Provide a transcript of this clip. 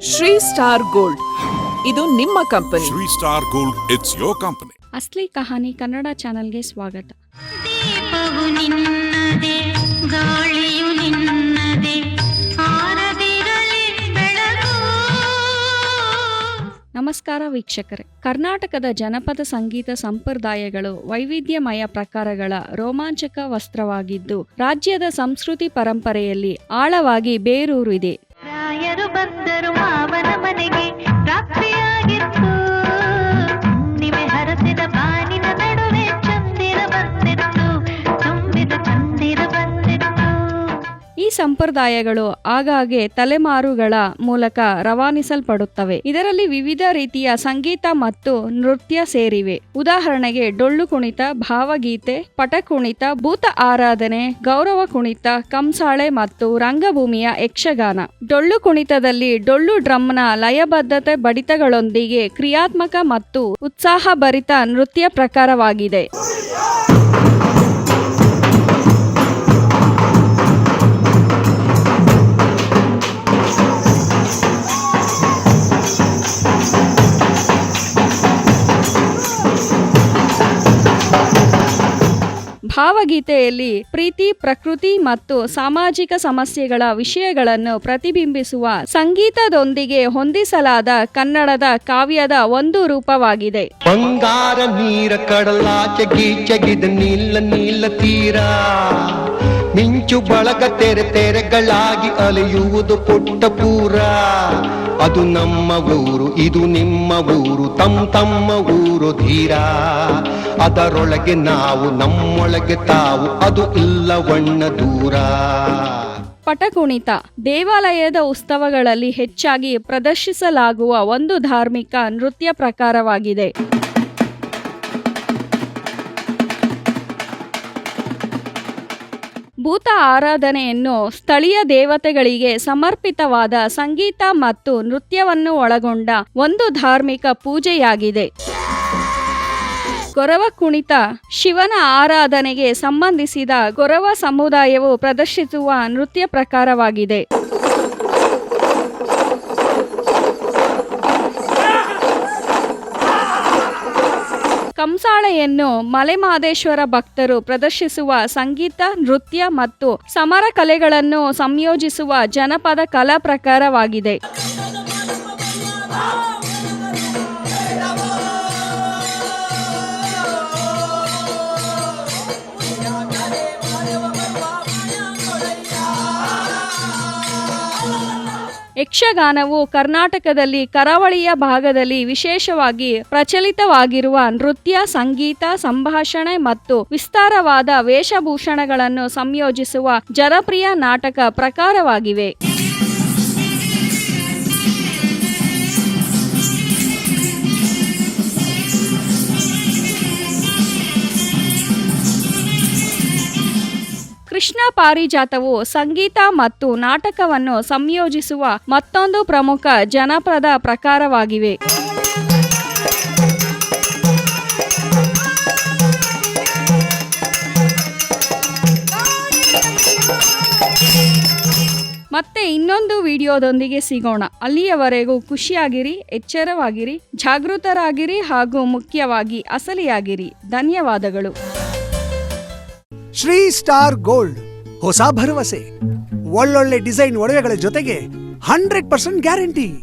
Shri star gold. ಇದು ನಿಮ್ಮ company. Shri star gold it's your company Asli Kahani Kannada ಚಾನಲ್ಗೆ ಸ್ವಾಗತ. ದೀಪವು ನಿನ್ನದೆ ಗಾಳಿಯು ನಿನ್ನದೆ ಆರದಿರಲಿ ಬೆಳಗು. ನಮಸ್ಕಾರ ವೀಕ್ಷಕರೇ. ಕರ್ನಾಟಕದ ಜನಪದ ಸಂಗೀತ ಸಂಪ್ರದಾಯಗಳು ವೈವಿಧ್ಯಮಯ ಪ್ರಕಾರಗಳ ರೋಮಾಂಚಕ ವಸ್ತ್ರವಾಗಿದ್ದು ರಾಜ್ಯದ ಸಂಸ್ಕೃತಿ ಪರಂಪರೆಯಲ್ಲಿ ಆಳವಾಗಿ ಬೇರೂರಿದೆ. ಸಂಪ್ರದಾಯಗಳು ಆಗಾಗ್ಗೆ ತಲೆಮಾರುಗಳ ಮೂಲಕ ರವಾನಿಸಲ್ಪಡುತ್ತವೆ. ಇದರಲ್ಲಿ ವಿವಿಧ ರೀತಿಯ ಸಂಗೀತ ಮತ್ತು ನೃತ್ಯ ಸೇರಿವೆ. ಉದಾಹರಣೆಗೆ ಡೊಳ್ಳು ಕುಣಿತ, ಭಾವಗೀತೆ ಪಟಕುಣಿತ ಭೂತ ಆರಾಧನೆ, ಗೌರವ ಕುಣಿತ, ಕಂಸಾಳೆ ಮತ್ತು ರಂಗಭೂಮಿಯ ಯಕ್ಷಗಾನ. ಡೊಳ್ಳು ಕುಣಿತದಲ್ಲಿ ಡೊಳ್ಳು ಡ್ರಮ್ನ ಲಯಬದ್ಧತೆ ಬಡಿತಗಳೊಂದಿಗೆ ಕ್ರಿಯಾತ್ಮಕ ಮತ್ತು ಉತ್ಸಾಹಭರಿತ ನೃತ್ಯ ಪ್ರಕಾರವಾಗಿದೆ. ಭಾವಗೀತೆಯಲ್ಲಿ ಪ್ರೀತಿ, ಪ್ರಕೃತಿ ಮತ್ತು ಸಾಮಾಜಿಕ ಸಮಸ್ಯೆಗಳ ವಿಷಯಗಳನ್ನು ಪ್ರತಿಬಿಂಬಿಸುವ ಸಂಗೀತದೊಂದಿಗೆ ಹೊಂದಿಸಲಾದ ಕನ್ನಡದ ಕಾವ್ಯದ ಒಂದು ರೂಪವಾಗಿದೆ. ಬಂಗಾರ ನೀರ ಕಡಲಾಚೆ ಗೀಚಗಿದ, ನೀಲ ನೀಲ ತೀರ. ಮಿಂಚು ಬಳಗ ತೆರೆ ತೆರೆಗಳಾಗಿ ಅಲೆಯುವುದು ಪುಟ್ಟ ಪೂರ. ಅದು ನಮ್ಮ ಊರು, ಇದು ನಿಮ್ಮ ಊರು, ತಮ್ ತಮ್ಮ ಊರು ಧೀರ. ಅದರೊಳಗೆ ನಾವು, ನಮ್ಮೊಳಗೆ ತಾವು, ಅದು ಇಲ್ಲವಣ್ಣ ದೂರ. ಪಟಕುಣಿತ ದೇವಾಲಯದ ಉತ್ಸವಗಳಲ್ಲಿ ಹೆಚ್ಚಾಗಿ ಪ್ರದರ್ಶಿಸಲಾಗುವ ಒಂದು ಧಾರ್ಮಿಕ ನೃತ್ಯ ಪ್ರಕಾರವಾಗಿದೆ. ಭೂತ ಆರಾಧನೆಯನ್ನು ಸ್ಥಳೀಯ ದೇವತೆಗಳಿಗೆ ಸಮರ್ಪಿತವಾದ ಸಂಗೀತ ಮತ್ತು ನೃತ್ಯವನ್ನು ಒಳಗೊಂಡ ಒಂದು ಧಾರ್ಮಿಕ ಪೂಜೆಯಾಗಿದೆ. ಗೊರವ ಕುಣಿತ ಶಿವನ ಆರಾಧನೆಗೆ ಸಂಬಂಧಿಸಿದ ಗೊರವ ಸಮುದಾಯವು ಪ್ರದರ್ಶಿಸುವ ನೃತ್ಯ ಪ್ರಕಾರವಾಗಿದೆ. ಕಂಸಾಳೆಯನ್ನು ಮಲೆಮಾದೇಶ್ವರ ಭಕ್ತರು ಪ್ರದರ್ಶಿಸುವ ಸಂಗೀತ ನೃತ್ಯ ಮತ್ತು ಸಮರ ಕಲೆಗಳನ್ನು ಸಂಯೋಜಿಸುವ ಜನಪದ ಕಲಾ ಪ್ರಕಾರವಾಗಿದೆ. ಯಕ್ಷಗಾನವು ಕರ್ನಾಟಕದಲ್ಲಿ ಕರಾವಳಿಯ ಭಾಗದಲ್ಲಿ ವಿಶೇಷವಾಗಿ ಪ್ರಚಲಿತವಾಗಿರುವ ನೃತ್ಯ, ಸಂಗೀತ, ಸಂಭಾಷಣೆ ಮತ್ತು ವಿಸ್ತಾರವಾದ ವೇಷಭೂಷಣಗಳನ್ನು ಸಂಯೋಜಿಸುವ ಜನಪ್ರಿಯ ನಾಟಕ ಪ್ರಕಾರವಾಗಿವೆ. ಕೃಷ್ಣ ಪಾರಿಜಾತವು ಸಂಗೀತ ಮತ್ತು ನಾಟಕವನ್ನು ಸಂಯೋಜಿಸುವ ಮತ್ತೊಂದು ಪ್ರಮುಖ ಜನಪದ ಪ್ರಕಾರವಾಗಿವೆ. ಮತ್ತೆ ಇನ್ನೊಂದು ವಿಡಿಯೋದೊಂದಿಗೆ ಸಿಗೋಣ. ಅಲ್ಲಿಯವರೆಗೂ ಖುಷಿಯಾಗಿರಿ, ಎಚ್ಚರವಾಗಿರಿ, ಜಾಗೃತರಾಗಿರಿ ಹಾಗೂ ಮುಖ್ಯವಾಗಿ ಅಸಲಿಯಾಗಿರಿ. ಧನ್ಯವಾದಗಳು. Shri star gold. ಹೊಸ ಭರವಸೆ. ಒಳ್ಳೊಳ್ಳೆ ಡಿಸೈನ್ ಒಡವೆಗಳ ಜೊತೆಗೆ ಹಂಡ್ರೆಡ್ ಪರ್ಸೆಂಟ್ ಗ್ಯಾರಂಟಿ